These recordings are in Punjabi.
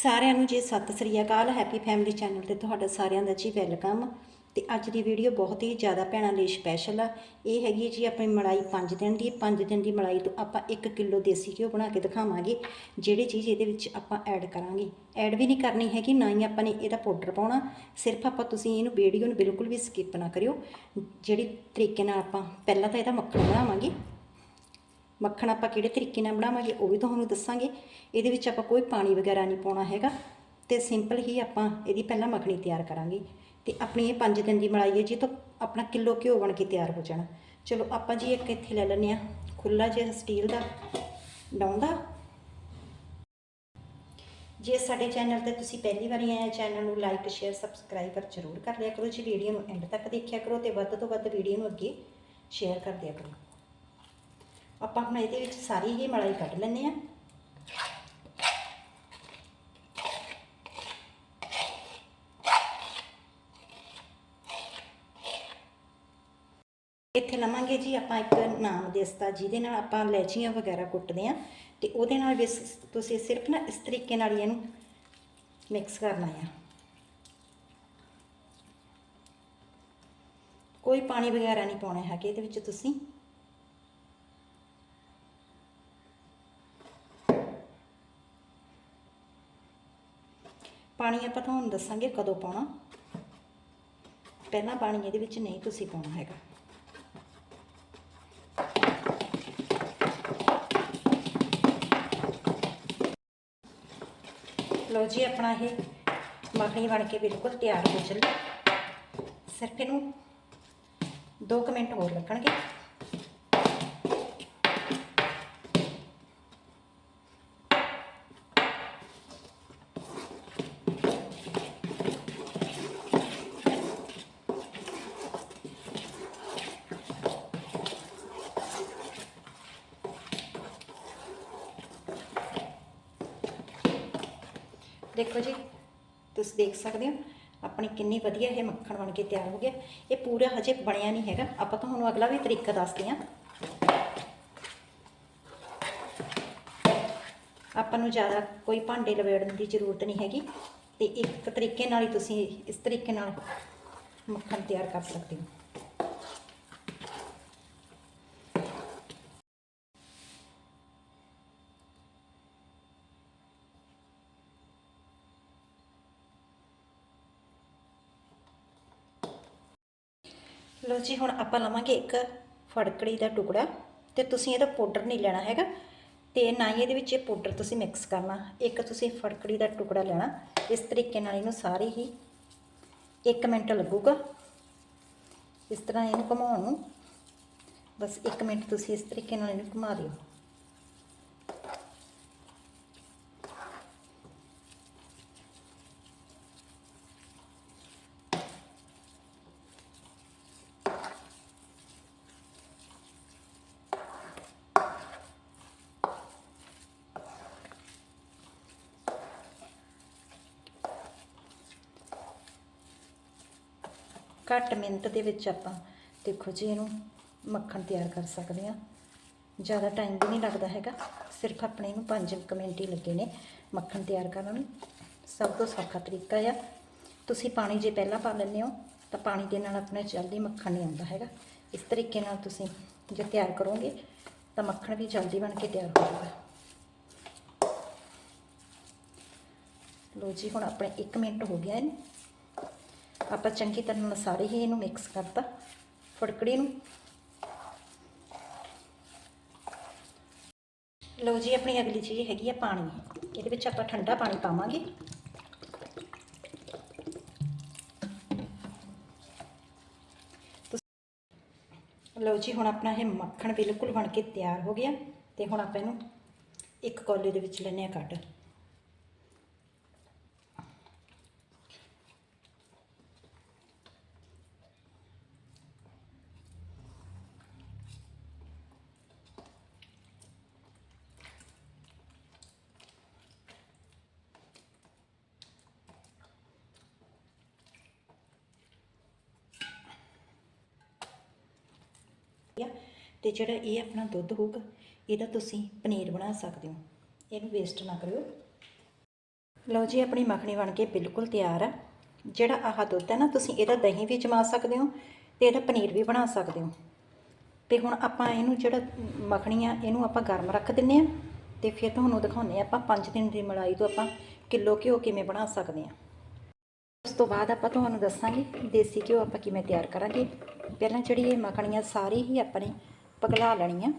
ਸਾਰਿਆਂ ਨੂੰ ਜੀ ਸਤਿ ਸ੍ਰੀ ਅਕਾਲ ਹੈਪੀ ਫੈਮਿਲੀ ਚੈਨਲ ਤੇ ਤੁਹਾਡਾ ਸਾਰਿਆਂ ਦਾ ਜੀ ਵੈਲਕਮ ਤੇ ਅੱਜ ਦੀ ਵੀਡੀਓ ਬਹੁਤ ਹੀ ਜ਼ਿਆਦਾ ਭੈਣਾਂ ਲਈ ਸਪੈਸ਼ਲ ਆ। ਇਹ ਹੈਗੀ ਜੀ ਆਪਣੀ ਮਲਾਈ 5 ਦਿਨ ਦੀ। 5 ਦਿਨ ਦੀ ਮਲਾਈ ਤੋਂ ਆਪਾਂ 1 ਕਿਲੋ ਦੇਸੀ ਘਿਓ ਬਣਾ ਕੇ ਦਿਖਾਵਾਂਗੇ, ਜਿਹੜੀ ਚੀਜ਼ ਇਹਦੇ ਵਿੱਚ ਆਪਾਂ ਐਡ ਕਰਾਂਗੇ। ਐਡ ਵੀ ਨਹੀਂ ਕਰਨੀ ਹੈਗੀ, ਨਾ ਹੀ ਆਪਾਂ ਨੇ ਇਹਦਾ ਪਾਊਡਰ ਪਾਉਣਾ। ਸਿਰਫ ਆਪਾਂ ਤੁਸੀਂ ਇਹਨੂੰ ਵੀਡੀਓ ਨੂੰ ਬਿਲਕੁਲ ਵੀ ਸਕਿਪ ਨਾ ਕਰਿਓ। ਜਿਹੜੀ ਤਰੀਕੇ ਨਾਲ ਆਪਾਂ ਪਹਿਲਾਂ ਤਾਂ ਇਹਦਾ ਮੱਖਣ ਬਣਾਵਾਂਗੇ। ਮੱਖਣ ਆਪਾਂ ਕਿਹੜੇ ਤਰੀਕੇ ਨਾਲ ਬਣਾਵਾਂਗੇ ਉਹ ਵੀ ਤੁਹਾਨੂੰ ਦੱਸਾਂਗੇ। ਇਹਦੇ ਵਿੱਚ ਆਪਾਂ ਕੋਈ ਪਾਣੀ ਵਗੈਰਾ ਨਹੀਂ ਪਾਉਣਾ ਹੈਗਾ ਤੇ ਸਿੰਪਲ ਹੀ ਆਪਾਂ ਇਹਦੀ ਪਹਿਲਾਂ ਮੱਖਣੀ ਤਿਆਰ ਕਰਾਂਗੇ। ਤੇ ਆਪਣੀ ਇਹ 5 ਦਿਨ ਦੀ ਮਲਾਈ ਹੈ ਜੀ ਤੋਂ ਆਪਣਾ ਕਿਲੋ ਘਿਓ ਬਣ ਕੇ ਤਿਆਰ ਹੋ ਜਾਣਾ। ਚਲੋ ਆਪਾਂ ਜੀ ਇੱਕ ਇੱਥੇ ਲੈ ਲੈਂਦੇ ਆ ਖੁੱਲਾ ਜਿਹਾ ਸਟੀਲ ਦਾ ਡਾਉਂਦਾ ਜੇ ਸਾਡੇ ਚੈਨਲ ਤੇ ਤੁਸੀਂ ਪਹਿਲੀ ਵਾਰੀ ਆਏ ਚੈਨਲ ਨੂੰ ਲਾਈਕ, ਸ਼ੇਅਰ ਸਬਸਕ੍ਰਾਈਬ ਜ਼ਰੂਰ ਕਰ ਲਿਆ ਕਰੋ ਜੀ। ਵੀਡੀਓ ਨੂੰ ਐਂਡ ਤੱਕ ਦੇਖਿਆ ਕਰੋ ਤੇ ਵੱਧ ਤੋਂ ਵੱਧ ਵੀਡੀਓ ਨੂੰ ਅੱਗੇ ਸ਼ੇਅਰ ਕਰ ਦਿਆ ਕਰੋ। ਆਪਾਂ ਹੁਣ ਇਹਦੇ ਵਿੱਚ ਸਾਰੀ ਹੀ ਮਲਾਈ ਕੱਢ ਲੈਂਦੇ ਆ ਇੱਥੇ ਲਵਾਂਗੇ ਜੀ ਆਪਾਂ ਇੱਕ ਨਾਮ ਦੇਸਤਾ ਜਿਹਦੇ ਨਾਲ ਆਪਾਂ ਲੈਚੀਆਂ ਵਗੈਰਾ ਕੁੱਟਦੇ ਆ ਤੇ ਉਹਦੇ ਨਾਲ ਵੀ ਤੁਸੀਂ ਸਿਰਫ ਨਾ ਇਸ ਤਰੀਕੇ ਨਾਲ ਹੀ ਇਹਨੂੰ ਮਿਕਸ ਕਰਨਾ ਆ। ਕੋਈ ਪਾਣੀ ਵਗੈਰਾ ਨਹੀਂ ਪਾਉਣਾ ਹੈਗੇ ਇਹਦੇ ਵਿੱਚ ਤੁਸੀਂ। ਪਾਣੀ ਆਪਾਂ ਤੁਹਾਨੂੰ ਦੱਸਾਂਗੇ ਕਦੋਂ ਪਾਉਣਾ। ਪਹਿਲਾਂ ਪਾਣੀ ਇਹਦੇ ਵਿੱਚ ਨਹੀਂ ਤੁਸੀਂ ਪਾਉਣਾ ਹੈਗਾ। ਲਓ ਜੀ, ਆਪਣਾ ਇਹ ਮੱਖਣੀ ਬਣ ਕੇ ਬਿਲਕੁਲ ਤਿਆਰ ਹੋ ਚੱਲੀ। ਸਿਰਫ ਇਹਨੂੰ 2 ਮਿੰਟ ਹੋਰ ਲੱਗਣਗੇ। ਦੇਖੋ ਜੀ, ਤੁਸੀਂ ਦੇਖ ਸਕਦੇ ਹੋ, ਆਪਣੀ ਕਿੰਨੀ ਵਧੀਆ ਇਹ ਮੱਖਣ ਬਣ ਕੇ ਤਿਆਰ ਹੋ ਗਿਆ। ਇਹ ਪੂਰਾ ਹਜੇ ਬਣਿਆ ਨਹੀਂ ਹੈਗਾ। ਆਪਾਂ ਤੁਹਾਨੂੰ ਅਗਲਾ ਵੀ ਤਰੀਕਾ ਦੱਸਦੇ ਹਾਂ। ਆਪਾਂ ਨੂੰ ਜ਼ਿਆਦਾ ਕੋਈ ਭਾਂਡੇ ਲਵੇੜਨ ਦੀ ਜ਼ਰੂਰਤ ਨਹੀਂ ਹੈਗੀ ਤੇ ਇੱਕ ਤਰੀਕੇ ਨਾਲ ਹੀ ਤੁਸੀਂ ਇਸ ਤਰੀਕੇ ਨਾਲ ਮੱਖਣ ਤਿਆਰ ਕਰ ਸਕਦੇ ਹੋ। ਲਓ ਜੀ, ਹੁਣ ਆਪਾਂ ਲਵਾਂਗੇ ਇੱਕ ਫੜਕੜੀ ਦਾ ਟੁਕੜਾ ਤੇ ਤੁਸੀਂ ਇਹਦਾ ਪਾਊਡਰ ਨਹੀਂ ਲੈਣਾ ਹੈਗਾ ਤੇ ਨਾ ਹੀ ਇਹਦੇ ਵਿੱਚ ਇਹ ਪਾਊਡਰ ਤੁਸੀਂ ਮਿਕਸ ਕਰਨਾ। ਇੱਕ ਤੁਸੀਂ ਫੜਕੜੀ ਦਾ ਟੁਕੜਾ ਲੈਣਾ, ਇਸ ਤਰੀਕੇ ਨਾਲ ਇਹਨੂੰ ਸਾਰੇ ਹੀ 1 ਮਿੰਟ ਲੱਗੂਗਾ। ਇਸ ਤਰ੍ਹਾਂ ਇਹਨੂੰ ਘੁਮਾਉਣ ਨੂੰ। ਬਸ 1 ਮਿੰਟ ਤੁਸੀਂ ਇਸ ਤਰੀਕੇ ਨਾਲ ਇਹਨੂੰ ਘੁਮਾ ਦਿਓ। ਘੱਟ ਮਿੰਟ ਦੇ ਵਿੱਚ ਆਪਾਂ ਦੇਖੋ ਜੀ ਇਹਨੂੰ ਮੱਖਣ ਤਿਆਰ ਕਰ ਸਕਦੇ ਹਾਂ। ਜ਼ਿਆਦਾ ਟਾਈਮ ਵੀ ਨਹੀਂ ਲੱਗਦਾ ਹੈਗਾ। ਸਿਰਫ ਆਪਣੇ ਇਹਨੂੰ 5 ਮਿੰਟ ਹੀ ਲੱਗੇ ਨੇ ਮੱਖਣ ਤਿਆਰ ਕਰਨ ਨੂੰ। ਸਭ ਤੋਂ ਸੌਖਾ ਤਰੀਕਾ ਆ। ਤੁਸੀਂ ਪਾਣੀ ਜੇ ਪਹਿਲਾਂ ਪਾ ਲੈਂਦੇ ਹੋ, ਤਾਂ ਪਾਣੀ ਦੇ ਨਾਲ ਆਪਣੇ ਜਲਦੀ ਮੱਖਣ ਨਹੀਂ ਆਉਂਦਾ ਹੈਗਾ। ਇਸ ਤਰੀਕੇ ਨਾਲ ਤੁਸੀਂ ਜੇ ਤਿਆਰ ਕਰੋਗੇ, ਤਾਂ ਮੱਖਣ ਵੀ ਜਲਦੀ ਬਣ ਕੇ ਤਿਆਰ ਹੋ ਜਾਊਗਾ। ਲੋ ਜੀ, ਹੁਣ ਆਪਣੇ 1 ਮਿੰਟ ਹੋ ਗਿਆ ਇਹਨੂੰ। ਆਪਾਂ ਚੰਗੀ ਤਰ੍ਹਾਂ ਨਾਲ ਸਾਰੇ ਹੀ ਇਹਨੂੰ ਮਿਕਸ ਕਰਤਾ, ਫੜਕੜੀ ਨੂੰ। ਲਓ ਜੀ, ਆਪਣੀ ਅਗਲੀ ਚੀਜ਼ ਹੈਗੀ ਆ ਪਾਣੀ। ਇਹਦੇ ਵਿੱਚ ਆਪਾਂ ਠੰਡਾ ਪਾਣੀ ਪਾਵਾਂਗੇ। ਲਓ ਜੀ, ਹੁਣ ਆਪਣਾ ਇਹ ਮੱਖਣ ਬਿਲਕੁਲ ਬਣ ਕੇ ਤਿਆਰ ਹੋ ਗਿਆ ਤੇ ਹੁਣ ਆਪਾਂ ਇਹਨੂੰ ਇੱਕ ਕੌਲੇ ਦੇ ਵਿੱਚ ਲੈਣੇ ਆ ਕੱਢ। ਆ। ਤੇ ਜਿਹੜਾ ਇਹ ਆਪਣਾ ਦੁੱਧ ਹੋਊਗਾ, ਇਹਦਾ ਤੁਸੀਂ ਪਨੀਰ ਬਣਾ ਸਕਦੇ ਹੋ। ਇਹਨੂੰ ਵੇਸਟ ਨਾ ਕਰਿਓ। ਲਓ ਜੀ, ਆਪਣੀ ਮੱਖਣੀ ਬਣ ਕੇ ਬਿਲਕੁਲ ਤਿਆਰ ਆ। ਜਿਹੜਾ ਆਹ ਦੁੱਧ ਹੈ ਨਾ, ਤੁਸੀਂ ਇਹਦਾ ਦਹੀਂ ਵੀ ਜਮਾ ਸਕਦੇ ਹੋ ਤੇ ਇਹਦਾ ਪਨੀਰ ਵੀ ਬਣਾ ਸਕਦੇ ਹੋ। ਤੇ ਹੁਣ ਆਪਾਂ ਇਹਨੂੰ ਜਿਹੜਾ ਮੱਖਣੀ ਆ, ਇਹਨੂੰ ਆਪਾਂ ਗਰਮ ਰੱਖ ਦਿੰਨੇ ਆ ਤੇ ਫਿਰ ਤੁਹਾਨੂੰ ਦਿਖਾਉਂਦੇ ਆ ਆਪਾਂ 5 ਦਿਨ ਦੀ ਮਲਾਈ ਤੋਂ ਆਪਾਂ ਕਿਲੋ ਘਿਓ ਕਿਵੇਂ ਬਣਾ ਸਕਦੇ ਆ ਤੋਂ ਬਾਅਦ ਆਪਾਂ ਤੁਹਾਨੂੰ ਦੱਸਾਂਗੇ, ਦੇਸੀ ਘਿਓ ਆਪਾਂ ਕਿਵੇਂ ਤਿਆਰ ਕਰਾਂਗੇ। ਪਹਿਲਾਂ ਜਿਹੜੀ ਇਹ ਮੱਖਣੀਆਂ ਸਾਰੀ ਹੀ ਆਪਾਂ ਨੇ ਪਗਲਾ ਲੈਣੀਆਂ।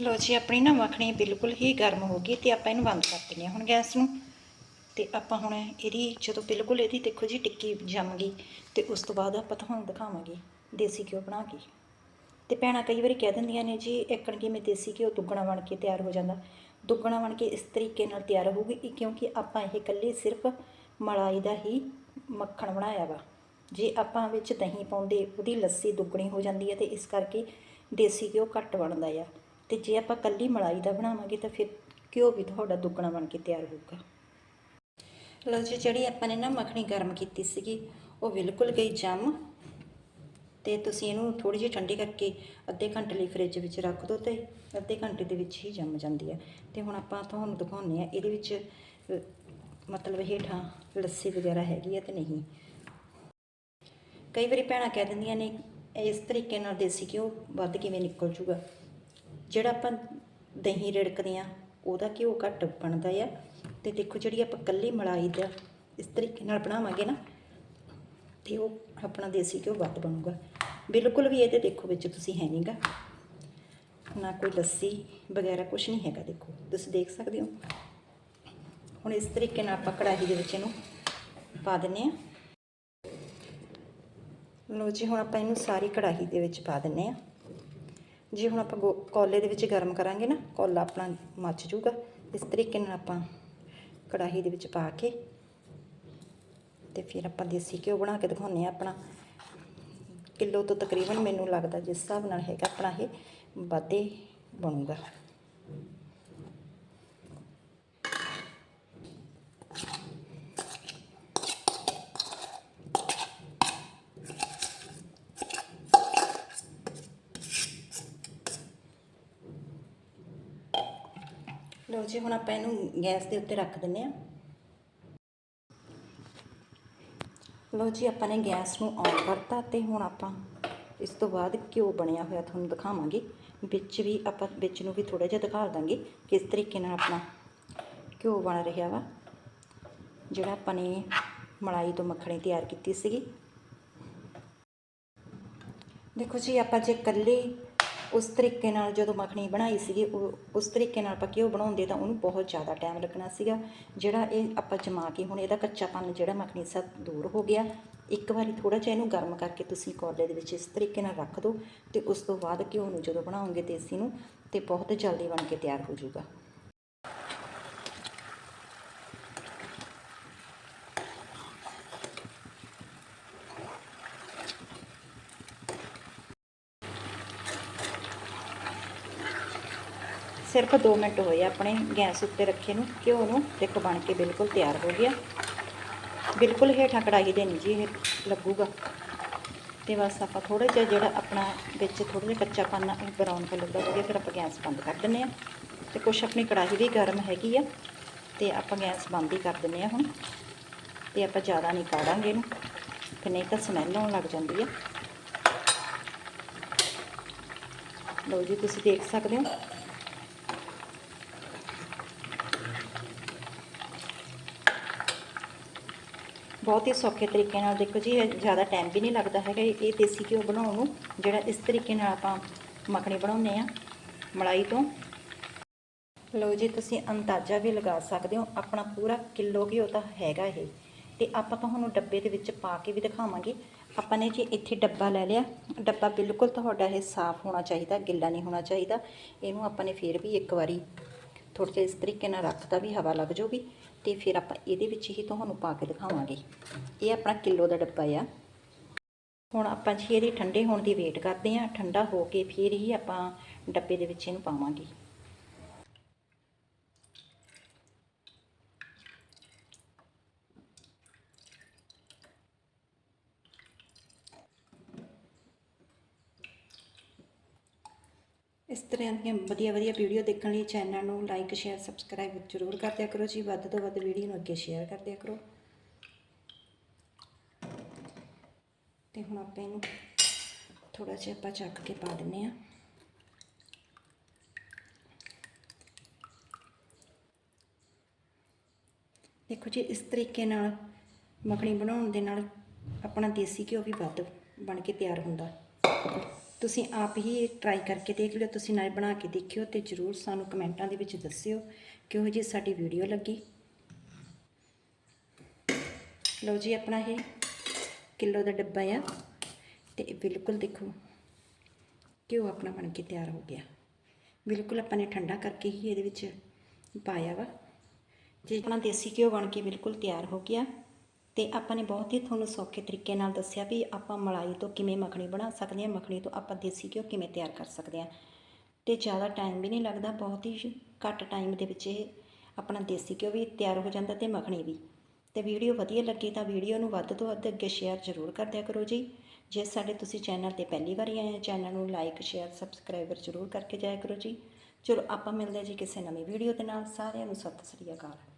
ਲੋ ਜੀ, ਆਪਣੀ ਨਾ ਮੱਖਣੀ ਬਿਲਕੁਲ ਹੀ ਗਰਮ ਹੋ ਗਈ ਤੇ ਆਪਾਂ ਇਹਨੂੰ ਬੰਦ ਕਰ ਦਿੰਦੇ ਹਾਂ ਹੁਣ ਗੈਸ ਨੂੰ। ਤੇ ਆਪਾਂ ਹੁਣ ਇਹਦੀ ਜਦੋਂ ਬਿਲਕੁਲ ਇਹਦੀ ਦੇਖੋ ਜੀ ਟਿੱਕੀ ਜੰਮ ਗਈ ਤੇ ਉਸ ਤੋਂ ਬਾਅਦ ਆਪਾਂ ਤੁਹਾਨੂੰ ਦਿਖਾਵਾਂਗੇ ਦੇਸੀ ਘਿਓ ਬਣਾ ਕੇ। ਤੇ ਭੈਣਾਂ ਕਈ ਵਾਰੀ ਕਹਿ ਦਿੰਦੀਆਂ ਨੇ ਜੀ ਇੱਕਣ ਕਿਵੇਂ ਦੇਸੀ ਘਿਓ ਦੁੱਗਣਾ ਬਣ ਕੇ ਤਿਆਰ ਹੋ ਜਾਂਦਾ। ਦੁੱਗਣਾ ਬਣ ਕੇ ਇਸ ਤਰੀਕੇ ਨਾਲ ਤਿਆਰ ਹੋਊਗੀ ਕਿਉਂਕਿ ਆਪਾਂ ਇਹ ਇਕੱਲੇ ਸਿਰਫ ਮਲਾਈ ਦਾ ਹੀ ਮੱਖਣ ਬਣਾਇਆ ਵਾ। ਜੇ ਆਪਾਂ ਵਿੱਚ ਦਹੀਂ ਪਾਉਂਦੇ, ਉਹਦੀ ਲੱਸੀ ਦੁੱਗਣੀ ਹੋ ਜਾਂਦੀ ਹੈ ਤੇ ਇਸ ਕਰਕੇ ਦੇਸੀ ਘਿਓ ਘੱਟ ਬਣਦਾ ਆ। ਤੇ ਜੇ ਆਪਾਂ ਕੱਲੀ ਮਲਾਈ ਦਾ ਬਣਾਵਾਂਗੇ ਤਾਂ ਫਿਰ ਘਿਓ ਵੀ ਤੁਹਾਡਾ ਦੁੱਗਣਾ ਬਣ ਕੇ ਤਿਆਰ ਹੋਊਗਾ। ਲਓ ਜੀ, ਜਿਹੜੀ ਆਪਾਂ ਨੇ ਨਾ ਮੱਖਣੀ ਗਰਮ ਕੀਤੀ ਸੀਗੀ, ਉਹ ਬਿਲਕੁਲ ਗਈ ਜੰਮ। ਤੇ ਤੁਸੀਂ ਇਹਨੂੰ ਥੋੜੀ ਜਿਹੀ ਠੰਡੀ ਕਰਕੇ ਅੱਧੇ ਘੰਟੇ ਲਈ ਫ੍ਰਿਜ ਵਿੱਚ ਰੱਖ ਦਿਓ ਤੇ ਅੱਧੇ ਘੰਟੇ ਦੇ ਵਿੱਚ ਹੀ ਜੰਮ ਜਾਂਦੀ ਹੈ। ਤੇ ਹੁਣ ਆਪਾਂ ਤੁਹਾਨੂੰ ਦਿਖਾਉਂਦੇ ਆ ਇਹਦੇ ਵਿੱਚ ਮਤਲਬ ਹੇਠਾਂ ਲੱਸੀ ਵਗੈਰਾ ਹੈਗੀ ਹੈ ਤੇ ਨਹੀਂ। ਕਈ ਵਾਰੀ ਭੈਣਾਂ ਕਹਿ ਦਿੰਦੀਆਂ ਨੇ, ਇਸ ਤਰੀਕੇ ਨਾਲ ਦੇਸੀ ਘਿਓ ਵੱਧ ਕਿਵੇਂ ਨਿਕਲ ਜੂਗਾ? ਜਿਹੜਾ ਆਪਾਂ ਦਹੀਂ ਰਿੜਕਦੇ ਆ ਉਹਦਾ ਘਿਓ ਘੱਟ ਬਣਦਾ ਆ। ਤੇ ਦੇਖੋ ਜਿਹੜੀ ਆਪਾਂ ਕੱਲੀ ਮਲਾਈ ਦਾ ਇਸ ਤਰੀਕੇ ਨਾਲ ਬਣਾਵਾਂਗੇ ਨਾ ਤੇ ਉਹ ਆਪਣਾ ਦੇਸੀ ਘਿਓ ਵੱਧ ਬਣੂਗਾ। ਬਿਲਕੁਲ ਵੀ ਇਹਦੇ ਦੇਖੋ ਵਿੱਚ ਤੁਸੀਂ ਹੈ ਨਹੀਂਗਾ ਨਾ ਕੋਈ ਲੱਸੀ ਵਗੈਰਾ ਕੁਝ ਨਹੀਂ ਹੈਗਾ, ਦੇਖੋ। ਤੁਸੀਂ ਦੇਖ ਸਕਦੇ ਹੋ। ਹੁਣ ਇਸ ਤਰੀਕੇ ਨਾਲ ਆਪਾਂ ਕੜਾਹੀ ਦੇ ਵਿੱਚ ਇਹਨੂੰ ਪਾ ਦਿੰਨੇ ਆ ਲੋ ਜੀ, ਹੁਣ ਆਪਾਂ ਇਹਨੂੰ ਸਾਰੀ ਕੜਾਹੀ ਦੇ ਵਿੱਚ ਪਾ ਦਿੰਨੇ ਆ ਜੇ ਹੁਣ ਆਪਾਂ ਗੋ- ਕੋਲੇ ਦੇ ਵਿੱਚ ਗਰਮ ਕਰਾਂਗੇ ਨਾ, ਕੋਲਾ ਆਪਣਾ ਮੱਚ ਜੂਗਾ ਇਸ ਤਰੀਕੇ ਨਾਲ ਆਪਾਂ ਕੜਾਹੀ ਦੇ ਵਿੱਚ ਪਾ ਕੇ ਤੇ ਫਿਰ ਆਪਾਂ ਦੇਸੀ ਘਿਓ ਬਣਾ ਕੇ ਦਿਖਾਉਂਦੇ ਆ ਆਪਣਾ। ਕਿਲੋ ਤੋਂ ਤਕਰੀਬਨ ਮੈਨੂੰ ਲੱਗਦਾ ਜਿਸ ਹਿਸਾਬ ਨਾਲ ਹੈਗਾ ਆਪਣਾ ਇਹ ਵਾਧੇ ਬਣੂਗਾ। ਲਓ ਜੀ, ਹੁਣ ਆਪਾਂ ਇਹਨੂੰ ਗੈਸ ਦੇ ਉੱਤੇ ਰੱਖ ਦਿੰਨੇ ਆ ਲਓ ਜੀ, ਆਪਾਂ ਨੇ ਗੈਸ ਨੂੰ ਔਨ ਕਰਤਾ ਤੇ ਹੁਣ ਆਪਾਂ ਇਸ ਤੋਂ ਬਾਅਦ ਘਿਓ ਬਣਿਆ ਹੋਇਆ ਤੁਹਾਨੂੰ ਦਿਖਾਵਾਂਗੇ। ਵਿੱਚ ਵੀ ਆਪਾਂ, ਵਿੱਚ ਨੂੰ ਵੀ ਥੋੜਾ ਜਿਹਾ ਦਿਖਾ ਦਾਂਗੇ ਕਿਸ ਤਰੀਕੇ ਨਾਲ ਆਪਣਾ ਘਿਓ ਬਣ ਰਿਹਾ ਵਾ। ਜਿਹੜਾ ਆਪਾਂ ਨੇ ਮਲਾਈ ਤੋਂ ਮੱਖਣੀ ਤਿਆਰ ਕੀਤੀ ਸੀਗੀ। ਦੇਖੋ ਜੀ, ਆਪਾਂ ਜੇ ਇਕੱਲੇ ਉਸ ਤਰੀਕੇ ਨਾਲ ਜਦੋਂ ਮੱਖਣੀ ਬਣਾਈ ਸੀਗੀ, ਉਹ ਉਸ ਤਰੀਕੇ ਨਾਲ ਆਪਾਂ ਘਿਓ ਬਣਾਉਂਦੇ ਤਾਂ ਉਹਨੂੰ ਬਹੁਤ ਜ਼ਿਆਦਾ ਟਾਈਮ ਲੱਗਣਾ ਸੀਗਾ। ਜਿਹੜਾ ਇਹ ਆਪਾਂ ਜਮਾ ਕੇ ਹੁਣ ਇਹਦਾ ਕੱਚਾਪਨ ਜਿਹੜਾ ਮੱਖਣੀ ਸਭ ਦੂਰ ਹੋ ਗਿਆ, ਇੱਕ ਵਾਰੀ ਥੋੜਾ ਜਿਹਾ ਇਹਨੂੰ ਗਰਮ ਕਰਕੇ ਤੁਸੀਂ ਕੋਲੇ ਦੇ ਵਿੱਚ ਇਸ ਤਰੀਕੇ ਨਾਲ ਰੱਖ ਦਿਓ ਤੇ ਉਸ ਤੋਂ ਬਾਅਦ ਘਿਓ ਨੂੰ ਜਦੋਂ ਬਣਾਉਂਗੇ ਦੇਸੀ ਨੂੰ, ਤੇ ਬਹੁਤ ਜਲਦੀ ਬਣ ਕੇ ਤਿਆਰ ਹੋ ਜਾਊਗਾ। ਸਿਰਫ 2 ਮਿੰਟ ਹੋਏ ਆ ਆਪਣੇ ਗੈਸ ਉੱਤੇ ਰੱਖੇ ਨੂੰ, ਘਿਓ ਨੂੰ, ਦੇਖੋ ਬਣ ਕੇ ਬਿਲਕੁਲ ਤਿਆਰ ਹੋ ਗਿਆ। ਬਿਲਕੁਲ ਹੇਠਾਂ ਕੜਾਈ ਦੇ ਨਹੀਂ ਜੀ, ਇਹ ਲੱਗੂਗਾ। ਤੇ ਬਸ ਆਪਾਂ ਥੋੜਾ ਜਿਹਾ ਜਿਹੜਾ ਆਪਣਾ ਵਿੱਚ ਥੋੜਾ ਜਿਹਾ ਕੱਚਾ ਪਾਨਾ ਬਰਾਊਨ ਕਲਰ ਦਾ ਹੋ ਗਿਆ, ਫਿਰ ਆਪਾਂ ਗੈਸ ਬੰਦ ਕਰ ਦਿੰਨੇ ਆ ਤੇ ਕੁਛ ਆਪਣੀ ਕੜਾਹੀ ਵੀ ਗਰਮ ਹੈਗੀ ਆ, ਤੇ ਆਪਾਂ ਗੈਸ ਬੰਦ ਹੀ ਕਰ ਦਿੰਨੇ ਆ ਹੁਣ। ਤੇ ਆਪਾਂ ਜ਼ਿਆਦਾ ਨਹੀਂ ਕਾੜਾਂਗੇ ਇਹਨੂੰ, ਤੇ ਨਹੀਂ ਤਾਂ ਸਮੈਲ ਆਉਣ ਲੱਗ ਜਾਂਦੀ ਆ। ਲਓ ਜੀ, ਤੁਸੀਂ ਦੇਖ ਸਕਦੇ ਹੋ। ਬਹੁਤ ਹੀ ਸੌਖੇ ਤਰੀਕੇ ਨਾਲ, ਦੇਖੋ ਜੀ, ਇਹ ਜ਼ਿਆਦਾ ਟਾਈਮ ਵੀ ਨਹੀਂ ਲੱਗਦਾ ਹੈਗਾ। ਇਹ ਇਹ ਦੇਸੀ ਘਿਓ ਬਣਾਉਣ ਨੂੰ, ਜਿਹੜਾ ਇਸ ਤਰੀਕੇ ਨਾਲ ਆਪਾਂ ਮੱਖਣੀ ਬਣਾਉਂਦੇ ਆ ਮਲਾਈ ਤੋਂ। ਲਓ ਜੀ, ਤੁਸੀਂ ਅੰਦਾਜ਼ਾ ਵੀ ਲਗਾ ਸਕਦੇ ਹੋ, ਆਪਣਾ ਪੂਰਾ ਕਿਲੋ ਘਿਓ ਤਾਂ ਹੈਗਾ ਇਹ। ਤੇ ਆਪਾਂ ਤੁਹਾਨੂੰ ਡੱਬੇ ਦੇ ਵਿੱਚ ਪਾ ਕੇ ਵੀ ਦਿਖਾਵਾਂਗੇ। ਆਪਾਂ ਨੇ ਜੀ ਇੱਥੇ ਡੱਬਾ ਲੈ ਲਿਆ। ਡੱਬਾ ਬਿਲਕੁਲ ਤੁਹਾਡਾ ਇਹ ਸਾਫ਼ ਹੋਣਾ ਚਾਹੀਦਾ, ਗਿੱਲਾ ਨਹੀਂ ਹੋਣਾ ਚਾਹੀਦਾ। ਇਹਨੂੰ ਆਪਾਂ ਨੇ ਫੇਰ ਵੀ ਇੱਕ ਵਾਰੀ ਥੋੜ੍ਹਾ ਜਿਹਾ ਇਸ ਤਰੀਕੇ ਨਾਲ ਰੱਖਦਾ ਵੀ ਹਵਾ ਲੱਗ ਜਾਊਗੀ ਤੇ ਫਿਰ ਆਪਾਂ ਇਹਦੇ ਵਿੱਚ ਹੀ ਤੁਹਾਨੂੰ ਪਾ ਕੇ ਦਿਖਾਵਾਂਗੇ। ਇਹ ਆਪਣਾ ਕਿਲੋ ਦਾ ਡੱਬਾ ਆ। ਹੁਣ ਆਪਾਂ ਜੀ ਇਹਦੇ ਠੰਡੇ ਹੋਣ ਦੀ ਵੇਟ ਕਰਦੇ ਹਾਂ। ਠੰਡਾ ਹੋ ਕੇ ਫਿਰ ਹੀ ਆਪਾਂ ਡੱਬੇ ਦੇ ਵਿੱਚ ਇਹਨੂੰ ਪਾਵਾਂਗੇ। ਇਸ ਤਰ੍ਹਾਂ ਦੀਆਂ ਵਧੀਆ ਵਧੀਆ ਵੀਡੀਓ ਦੇਖਣ ਲਈ ਚੈਨਲ ਨੂੰ ਲਾਈਕ ਸ਼ੇਅਰ ਸਬਸਕ੍ਰਾਈਬ ਜ਼ਰੂਰ ਕਰ ਦਿਆ ਕਰੋ ਜੀ। ਵੱਧ ਤੋਂ ਵੱਧ ਵੀਡੀਓ ਨੂੰ ਅੱਗੇ ਸ਼ੇਅਰ ਕਰ ਦਿਆ ਕਰੋ। ਤੇ ਹੁਣ ਆਪਾਂ ਇਹਨੂੰ ਥੋੜਾ ਜਿਹਾ ਆਪਾਂ ਚੱਕ ਕੇ ਪਾ ਦਿੰਨੇ ਆ ਦੇਖੋ ਜੀ, ਇਸ ਤਰੀਕੇ ਨਾਲ ਮੱਖਣੀ ਬਣਾਉਣ ਦੇ ਨਾਲ ਆਪਣਾ ਦੇਸੀ ਘਿਓ ਵੀ ਵੱਧ ਬਣ ਕੇ ਤਿਆਰ ਹੁੰਦਾ। ਤੁਸੀਂ ਆਪ ਹੀ ਟਰਾਈ ਕਰਕੇ ਦੇਖ ਲਿਓ, ਤੁਸੀਂ ਨਾਲ ਬਣਾ ਕੇ ਦੇਖਿਓ ਤੇ ਜਰੂਰ ਸਾਨੂੰ ਕਮੈਂਟਾਂ ਦੇ ਵਿੱਚ ਦੱਸਿਓ ਕਿਹੋ ਜੀ ਸਾਡੀ ਵੀਡੀਓ ਲੱਗੀ। ਲਓ ਜੀ ਆਪਣਾ ਇਹ ਕਿਲੋ ਦਾ ਡੱਬਾ ਆ ਤੇ ਇਹ ਬਿਲਕੁਲ ਦੇਖੋ ਘਿਓ ਆਪਣਾ ਬਣ ਕੇ ਤਿਆਰ ਹੋ ਗਿਆ। ਬਿਲਕੁਲ ਆਪਾਂ ਨੇ ਠੰਡਾ ਕਰਕੇ ਹੀ ਇਹਦੇ ਵਿੱਚ ਪਾਇਆ ਵਾ। ਜੇ ਆਪਣਾ ਦੇਸੀ ਘਿਓ ਬਣ ਕੇ ਬਿਲਕੁਲ ਤਿਆਰ ਹੋ ਗਿਆ। ਤੇ ਆਪਾਂ ਨੇ ਬਹੁਤ ਹੀ ਤੁਹਾਨੂੰ ਸੌਖੇ ਤਰੀਕੇ ਨਾਲ ਦੱਸਿਆ ਵੀ ਆਪਾਂ ਮਲਾਈ ਤੋਂ ਕਿਵੇਂ ਮੱਖਣੀ ਬਣਾ ਸਕਦੇ ਹਾਂ, ਮੱਖਣੀ ਤੋਂ ਆਪਾਂ ਦੇਸੀ ਘਿਓ ਕਿਵੇਂ ਤਿਆਰ ਕਰ ਸਕਦੇ ਹਾਂ। ਤੇ ਜ਼ਿਆਦਾ ਟਾਈਮ ਵੀ ਨਹੀਂ ਲੱਗਦਾ, ਬਹੁਤ ਹੀ ਘੱਟ ਟਾਈਮ ਦੇ ਵਿੱਚ ਇਹ ਆਪਣਾ ਦੇਸੀ ਘਿਓ ਵੀ ਤਿਆਰ ਹੋ ਜਾਂਦਾ ਤੇ ਮੱਖਣੀ ਵੀ। ਤੇ ਵੀਡੀਓ ਵਧੀਆ ਲੱਗੀ ਤਾਂ ਵੀਡੀਓ ਨੂੰ ਵੱਧ ਤੋਂ ਵੱਧ ਅੱਗੇ ਸ਼ੇਅਰ ਜ਼ਰੂਰ ਕਰ ਦਿਆ ਕਰੋ ਜੀ। ਜੇ ਸਾਡੇ ਤੁਸੀਂ ਚੈਨਲ ਤੇ ਪਹਿਲੀ ਵਾਰੀ ਆਏ ਆ ਚੈਨਲ ਨੂੰ ਲਾਈਕ ਸ਼ੇਅਰ ਸਬਸਕ੍ਰਾਈਬਰ ਜ਼ਰੂਰ ਕਰਕੇ ਜਾਇਆ ਕਰੋ ਜੀ। ਚਲੋ ਆਪਾਂ ਮਿਲਦੇ ਹਾਂ ਜੀ ਕਿਸੇ ਨਵੀਂ ਵੀਡੀਓ ਦੇ ਨਾਲ। ਸਾਰਿਆਂ ਨੂੰ ਸਤਿ ਸ੍ਰੀ ਅਕਾਲ।